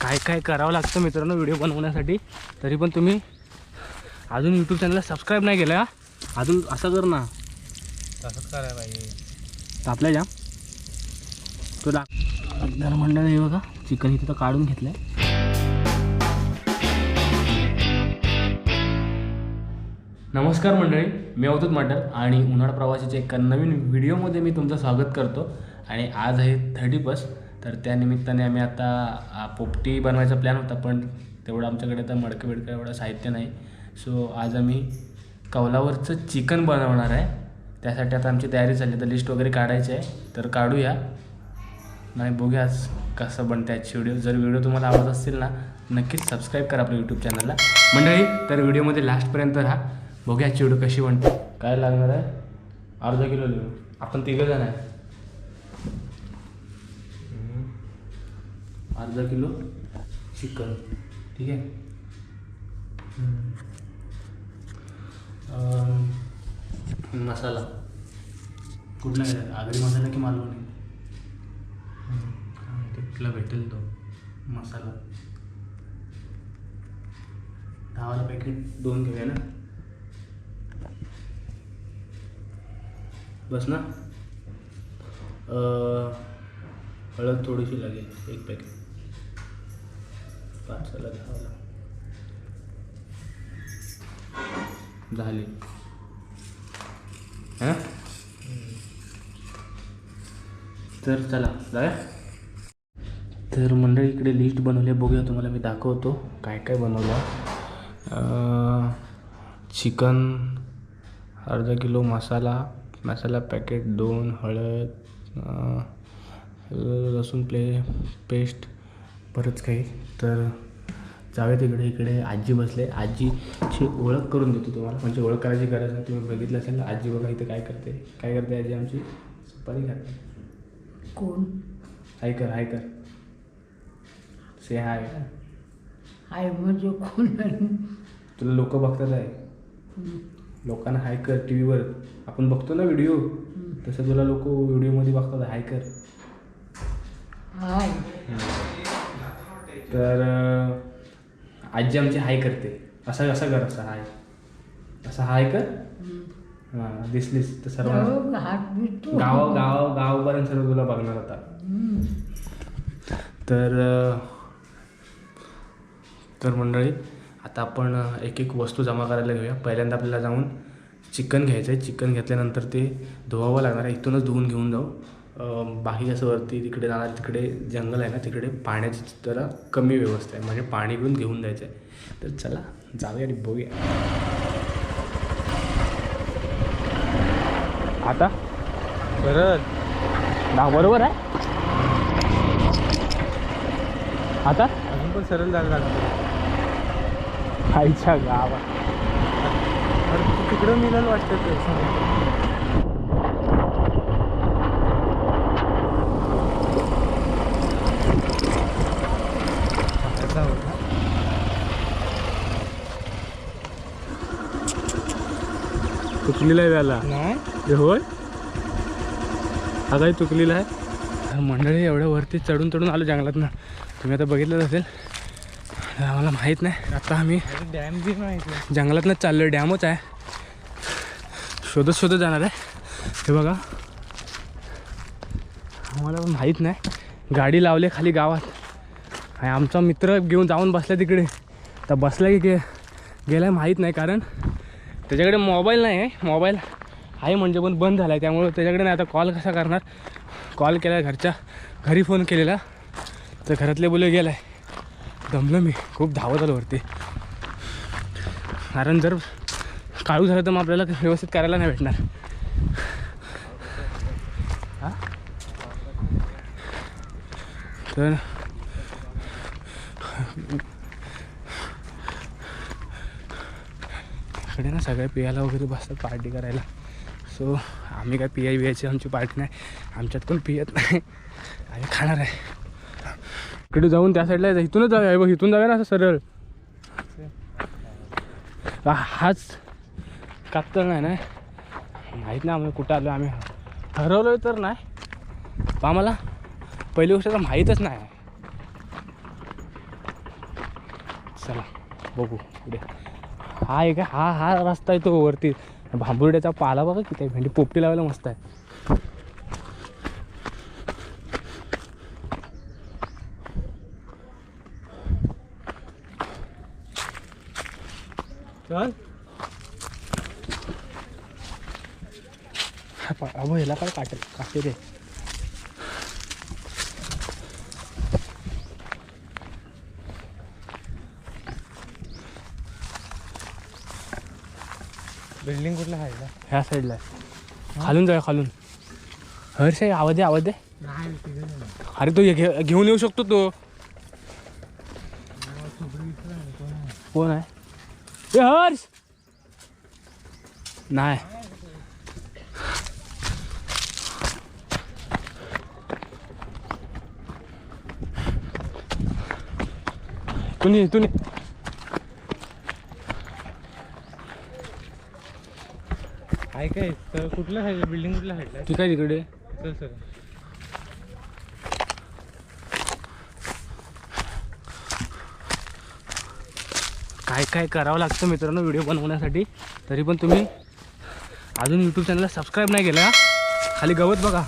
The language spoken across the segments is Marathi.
काय काय करावं लागतं मित्रांनो व्हिडिओ बनवण्यासाठी? तरी पण तुम्ही अजून यूट्यूब चॅनलला सबस्क्राईब नाही केलं हा? अजून असं कर ना. तसंच करायला पाहिजे. तापल्या जाम तुला तर मंडळ हे बघा चिकन इथं काढून घेतलंय. नमस्कार मंडळी मी अवधूत मटर आणि उन्हाळा प्रवासाच्या एका नवीन व्हिडिओमध्ये मी तुमचं स्वागत करतो. आणि आज आहे थर्टी बस तर त्या निमित्ताने आम्ही आता पोपटी बनवायचा प्लॅन होता पण तेवढं आमच्याकडे तर मडकं बिडकं एवढं साहित्य नाही. सो आज आम्ही कौलावरचं चिकन बनवणार आहे. त्यासाठी आता आमची तयारी झाली तर लिस्ट वगैरे काढायची आहे. तर काढूया. नाही बघूया आज कसं बनते आजची व्हिडिओ जर व्हिडिओ तुम्हाला आवडत असतील ना नक्कीच सबस्क्राईब करा आपल्या यूट्यूब चॅनलला मंडळी तर व्हिडिओमध्ये लास्टपर्यंत राहा. बघूया आजची व्हिडिओ कशी बनते. काय लागणार आहे? अर्धा किलो लिहू आपण तिघं जण आहे. अर्धा किलो चिकन ठीक आहे? मसाला. कुठला आगरी मसाला की मालवणी? कुठला भेटेल तो मसाला. दहावाला पॅकेट दोन घेऊया ना? बस ना? हळद थोडीशी लागेल एक पॅकेट पाचला दहावाला झाली. हां? तर चला जाऊया. तर मंडळी इकडे लिस्ट बनवली बघूया तुम्हाला मी दाखवतो. काय काय बनवलं. चिकन अर्धा किलो मसाला मसाला पॅकेट दोन हळद लसूण प्ले पेस्ट बरंच काही. तर जाऊया तिकडे इकडे आजी बसले. आजीची ओळख करून देतो तुम्हाला. म्हणजे ओळख करायची गरज नाही. तुम्ही बघितलं असेल ना आजी बघा इथे काय करते. काय करते आजी आमची? सुपारी खाते. कोण? हाय कर हाय कर. से हाय आहे म्हणजे कोण? तुला लोक बघतात आहे. लोकांना हाय कर टी व्हीवर आपण बघतो ना व्हिडिओ. तसं तुला लोक व्हिडिओमध्ये बघतात. हाय कर. हाय. तर आजी आमची हाय करते. असं असं कर असं हाय. असं हाय कर. हां दिसलीस तर सर्व हात बिटतो गाव गाव गावपर्यंत सर्व तुला बघणार आता. तर तर मंडळी आता आपण एक एक वस्तू जमा करायला घेऊया. पहिल्यांदा आपल्याला जाऊन चिकन घ्यायचं आहे चिकन घेतल्यानंतर ते धुवावं लागणार आहे. इथूनच धुवून घेऊन जाऊ. बाकी असं वरती तिकडे जाणार तिकडे जंगल आहे ना तिकडे पाण्याची जरा कमी व्यवस्था आहे. म्हणजे पाणी घेऊन घेऊन जायचं आहे तर चला जाऊया आणि बघूया. आता? परत ना बरोबर आहे? आता? अजून पण सरळ जायला लागतं. खायच्या गावात. तिकडं मिळालं वाटतं चुकलेला आहे नाही. हे होय? हा काही चुकलेला आहे? मंडळी एवढ्या वरती चढून चढून आलो जंगलात ना. तुम्ही आता बघितलंच असेल. आम्हाला माहीत नाही. आता आम्ही डॅम बी माहिती जंगलातनं चाललो डॅमच आहे. शोधत शोधत जाणार आहे. हे बघा. आम्हाला पण माहीत नाही. गाडी लावली खाली गावात. आणि आमचा मित्र घेऊन जाऊन बसला तिकडे. तर बसला की गे गेला माहीत नाही कारण त्याच्याकडे मोबाईल नाही आहे मोबाईल आहे म्हणजे पण बंद झाला आहे त्यामुळं त्याच्याकडे नाही. आता कॉल कसा करणार? कॉल केला घरच्या घरी फोन केलेला. तर घरातले बोले गेला आहे दमलो मी. खूप धावत आलो वरती. कारण जर काळू झालं तर मग आपल्याला व्यवस्थित करायला नाही भेटणार. तर इकडे ना सगळ्या पियाला वगैरे बसतात पार्टी करायला. सो आम्ही काय पिया बियाची आमची पार्टी नाही. आमच्यात कोण पियत नाही. आम्ही खाणार आहे. इकडे जाऊन त्या साईडला जायचं. इथूनच जाऊया. बघ इथून जाऊया ना असं सरळ. हाच कात्तळ नाही ना? माहीत नाही आम्ही कुठं आलो आम्ही. ठरवलं तर नाही. आम्हाला पहिली गोष्ट तर माहीतच नाही. चला बघू पुढे. हा आहे का हा हा रस्ता आहे तो वरती. भांबुर्ड्याचा पाला बघा किती आहे भेंडी पोपटी लावायला मस्त आहे. चल. ह्याला काय काटे काटे रे. बिल्डिंग कुठलं आहे का? ह्या साईडला आहे. खालून जाऊया खालून. हर्ष आहे आवाज दे आवाज नाही. अरे तो घे- घेऊन येऊ शकतो तो. आहे, आहे? कोण आहे? ए हर्ष! नाही. तुम्ही तुम्ही आहे काय? तर कुठलं आहे बिल्डिंग कुठल्या साईडला आहे? तू काय तिकडे? चल सर काय काय करावं लागतं मित्रांनो व्हिडिओ बनवण्यासाठी? तरी पण तुम्ही अजून यूट्यूब चॅनलला सबस्क्राईब नाही केलं? खाली गवत बघा.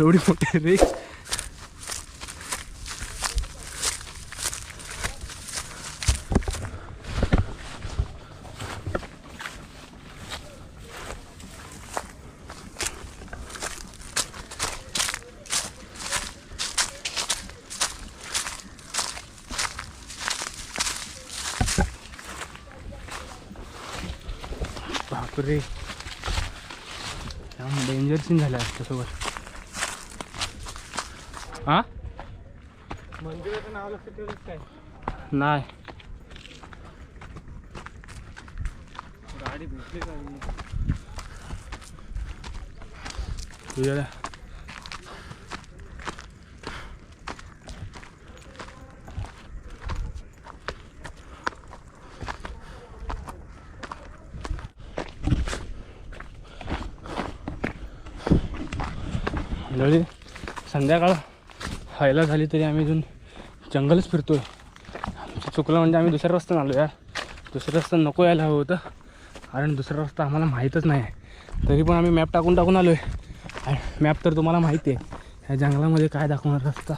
एवढी मोठी रे बापरे. डेंजर सीन झाला त्यासोबत हा मंदिराचं नाव लक्षात ठेवलंच काय नाही. गाडी भेटली का? तुझ्याला मंडळी संध्याकाळ व्हायला झाली तरी आम्ही अजून जंगलच फिरतोय. आमचं चुकलं म्हणजे आम्ही दुसऱ्या रस्त्यानं आलो यार. दुसरा रस्ता नको यायला हवं होतं. कारण दुसरा रस्ता आम्हाला माहीतच नाही आहे. तरी पण आम्ही मॅप टाकून टाकून आलो आहे मॅप तर तुम्हाला माहिती आहे. ह्या जंगलामध्ये काय दाखवणार रस्ता?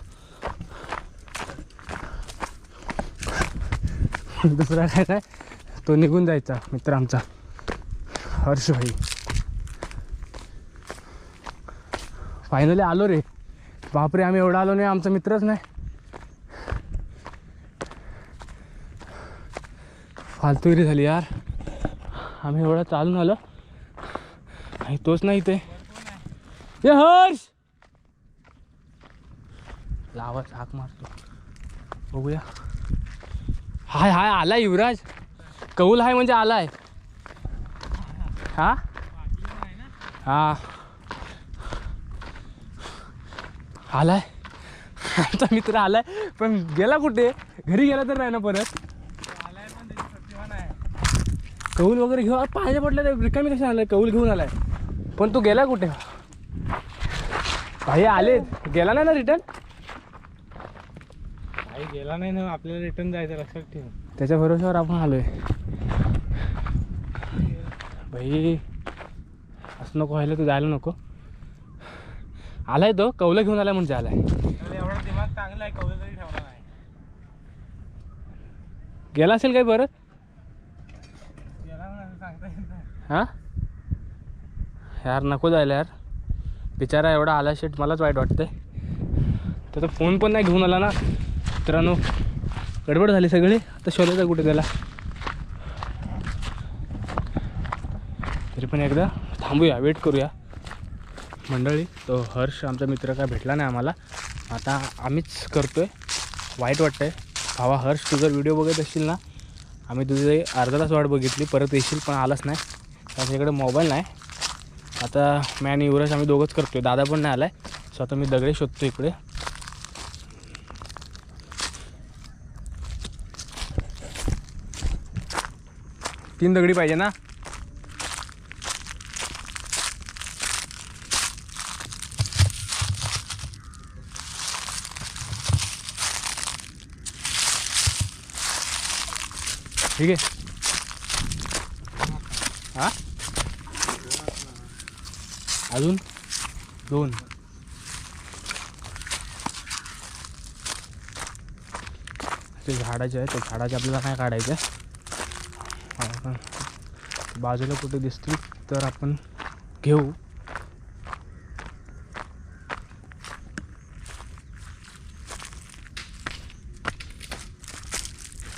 दुसरा काय काय? तो निघून जायचा मित्र आमचा हर्षभाई. फायनली आलो रे. बापरे आम्ही एवढा आलो नाही आमचा मित्रच नाही. फालतुगिरी झाली यार. आम्ही एवढा चालून आलो. आणि तोच नाही ते ये हर्ष! लावा हाक मारतो. बघूया. हाय हाय आलाय युवराज. कौल हाय म्हणजे आलाय. हा? हा. आलाय? आमचा मित्र आलाय पण गेला कुठे? घरी गेला तर नाही ना परत? कौल वगैरे घेऊन पाहिजे पडलं रिकामी कशा आलाय? कौल घेऊन आलाय. पण तू गेला कुठे? भाई आले. गेला नाही ना रिटर्न गेला नाही ना आपल्याला रिटर्न जायचं लक्षात ठेव. त्याच्या भरोश्यावर आपण आलोय. भाई असं नको व्हायला तू जायला नको. आलाय तो कौलं घेऊन आलाय म्हणजे आलाय एवढा दिमाग चांगला आहे कवलं तरी ठेवला नाही गेला असेल काय परत गेला हां? यार नको जायला यार. बिचारा एवढा आला शेट मलाच वाईट वाटतंय. त्याचा फोन पण नाही घेऊन आला ना. मित्रांनो गडबड झाली सगळी. आता शोधायचं कुठे त्याला. तरी पण एकदा थांबूया वेट करूया. मंडळी तो हर्ष आमचा मित्र काय भेटला नाही आम्हाला. आता आम्हीच करतो आहे वाईट वाटतंय. भावा हर्ष तू जर व्हिडिओ बघत असशील ना आम्ही तुझे अर्धा तास वाट बघितली परत येशील पण आलाच नाही. त्याच्याकडे मोबाईल नाही. आता मी आणि युवराज आम्ही दोघंच करतो आहे दादा पण नाही आलाय. सो आता मी दगडे शोधतो इकडे. तीन दगडी पाहिजे ना? ठीक आहे. हा? अजून? दोन. ते झाडाचे आहे ते झाडाचे आपल्याला काय काढायचे आहे बाजूला कुठे दिसतील तर आपण घेऊ.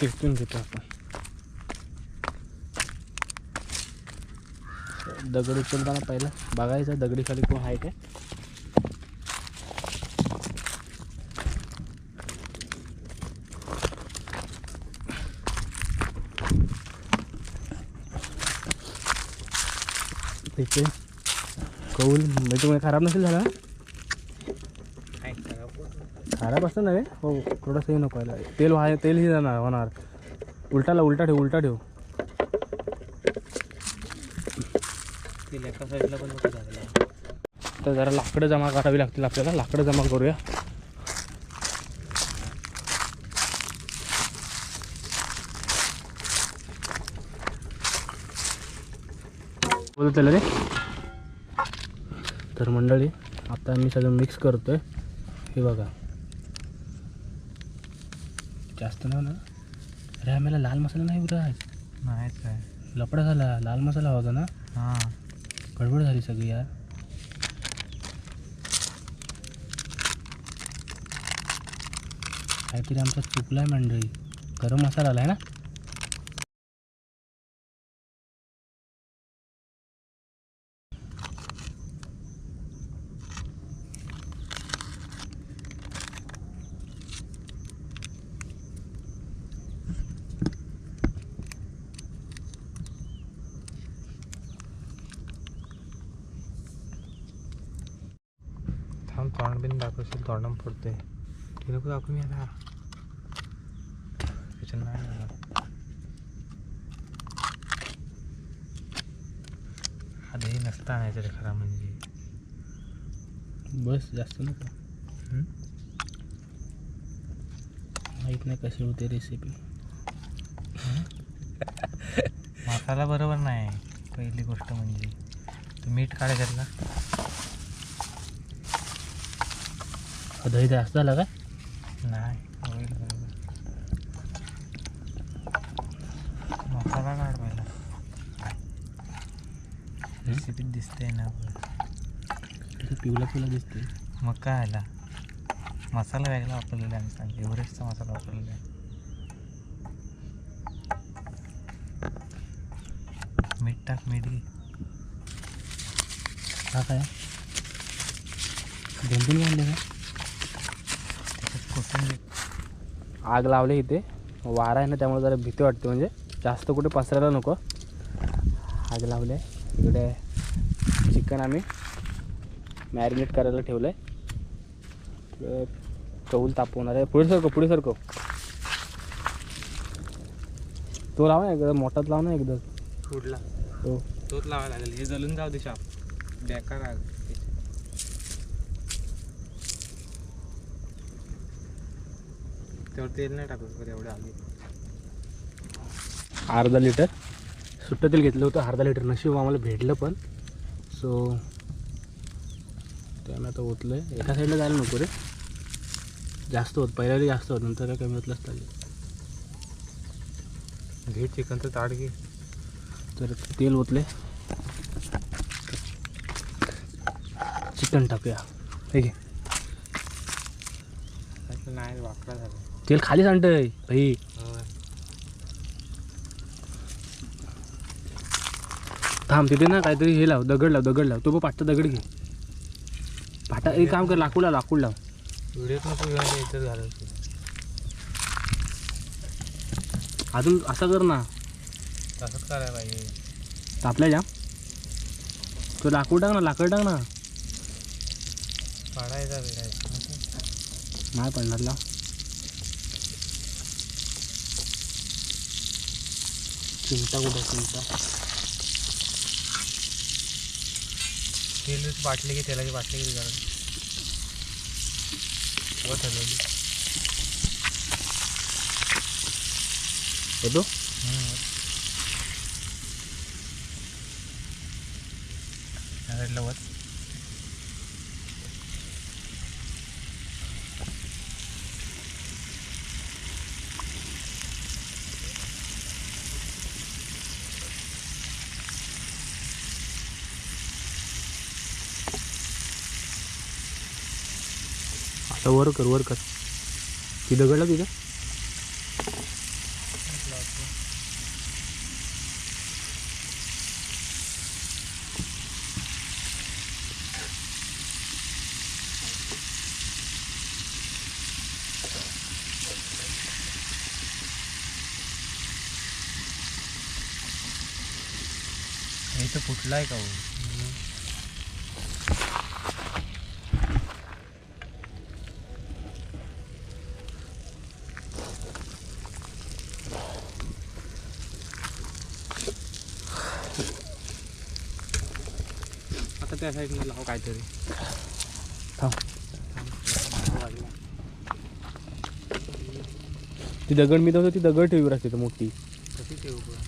तिथून घेतो आपण. दगड उचलताना पहिला बघायचं दगडी खाली कोण आहे काय? तिथे कौल म्हणजे खराब नसेल झाला? खराब असतं ना रे हो थोडंसं हे नको. तेल वाय तेलही जाणार होणार. उलटाला उलटा ठेव उलटा ठेव. एका साईडला पण नको झालेला तर जरा लाकडं जमा करावी लागतील आपल्याला. लाकडं जमा करूया. बोलत रे. तर मंडळी आता आम्ही सगळं मिक्स करतोय. हे बघा. जास्त नाही ना अरे आम्हाला लाल मसाला नाही उराज नाहीच आहे. लपडा झाला. लाल मसाला होता ना? हां. गडबड झाली सगळी यार. काहीतरी आमचा आहे मंडळी. गरम मसाला आहे ना? तोंडम पडते ते नको दाखवू मी आता त्याच्यात नाही येणार. दही नसता आणायचं रे खरा म्हणजे बस जास्त नको? माहीत नाही कशी होते रेसिपी मसाला बरोबर नाही पहिली गोष्ट म्हणजे तू मीठ काढा त्यातला दही जास्त झाला काय? नाही मसाला काढ पहिला. रेसिपीत दिसते ना पिवला पिवला दिसते मग काय आला. मसाला वेगळा वापरलेला आहे आम्ही सांग. एव्हरेस्टचा मसाला वापरलेला आहे. मीठ टाक मीठ घे. हा काय? दोन काय त्याच्यात कोथिंबीर आग लावली इथे. वारा आहे ना त्यामुळे जरा भीती वाटते म्हणजे. जास्त कुठे पसरायला नको. आग लावले. इकडे चिकन आम्ही मॅरिनेट करायला ठेवलं आहे कौल तापवणार आहे. पुढे सरको पुढे सरको तो लावा ना एकदा मोठाच लाव ना एकदा. फुडला हो. तोच लावायला लागेल. हे जलून जाऊ दे शाप. बेकार आग. तेवढं तेल नाही टाकू शकत एवढे आगे. अर्धा लिटर. सुट्टं तेल घेतलं होतं अर्धा लिटर. नशीब आम्हाला भेटलं पण. सो ते आम्ही आता ओतलं आहे एका साईडला जायला नको रे. जास्त होत पहिल्या वेळी जास्त होत नंतर काय कमी होतलंच पाहिजे घे चिकनचं ताट घे. तर तेल ओतले चिकन टाकूया. हे घे. त्यातलं नाही वाकडा झाला. तेल खालीच आणतंय भाई. थांब तिथे ना काहीतरी हे लाव दगड लाव दगड लाव. तो पण पाठचा दगड घे. पाटा एक काम कर लाकूड लाव लाकूड लाव. अजून असं कर ना. तसंच करायला पाहिजे. तापल्या जाम. तो लाकूड टाक ना लाकड टाक ना. पाडायचा नाही पडणार लाव. चिंता कुठे चिंता तेल बाटली घे तेलाची बाटली घे जरा वर ठेवलेली होतो हम्म, लवत आता वर कर वर कर. ती दगडला तिथं तर फुटला आहे का त्या साईडने लाव काहीतरी. ती दगड मी तर ती दगड ठेवी असते तर मोठी. कशी ठेवू बरं?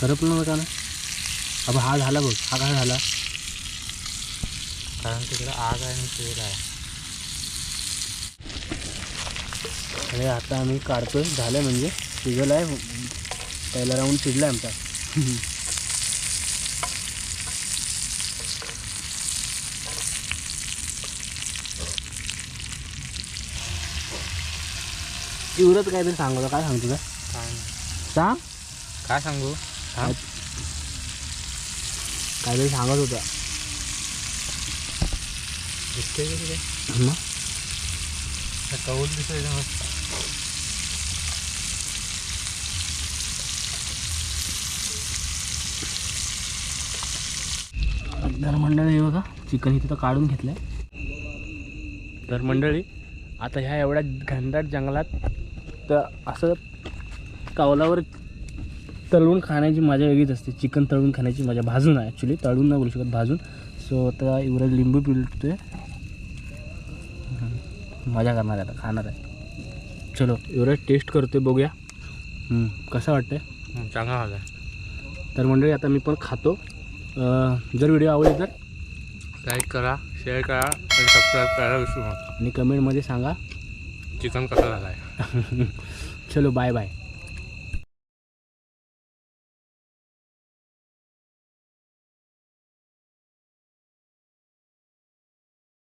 करपलं का ना? अब हा झाला बघ हा काय झाला? कारण तिकडे आग आहे आणि तेल आहे. आणि आता आम्ही काढतोय झालं म्हणजे शिजलं आहे पहिला राऊंड शिजला आमचा. इवरच काहीतरी सांगतो काय सांगतो का काय. सांग. काय सांगू? काय काहीतरी सांगत होता. दिसते कौल दिसायचं मस्त. तर मंडळी हे बघा. चिकन इथं तर काढून घेतलं तर मंडळी आता ह्या एवढ्या घनदाट जंगलात तर असं कावलावर तळून खाण्याची मजा वेगळीच असते. चिकन तळून खाण्याची मजा भाजून आहे ॲक्च्युली तळून नाही बोलू शकत भाजून. सो आता युवराज लिंबू पिळतोय. मजा करणार आहे आता खाणार आहे. चलो युवराज टेस्ट करतोय बघूया. कसं वाटतंय? चांगला झाला तर मंडळी आता मी पण खातो. जर व्हिडिओ आवडले तर लाईक करा शेअर करा आणि सबस्क्राईब करायला विसरू नका. आणि कमेंटमध्ये सांगा. चिकन कसा झाला आहे चलो बाय बाय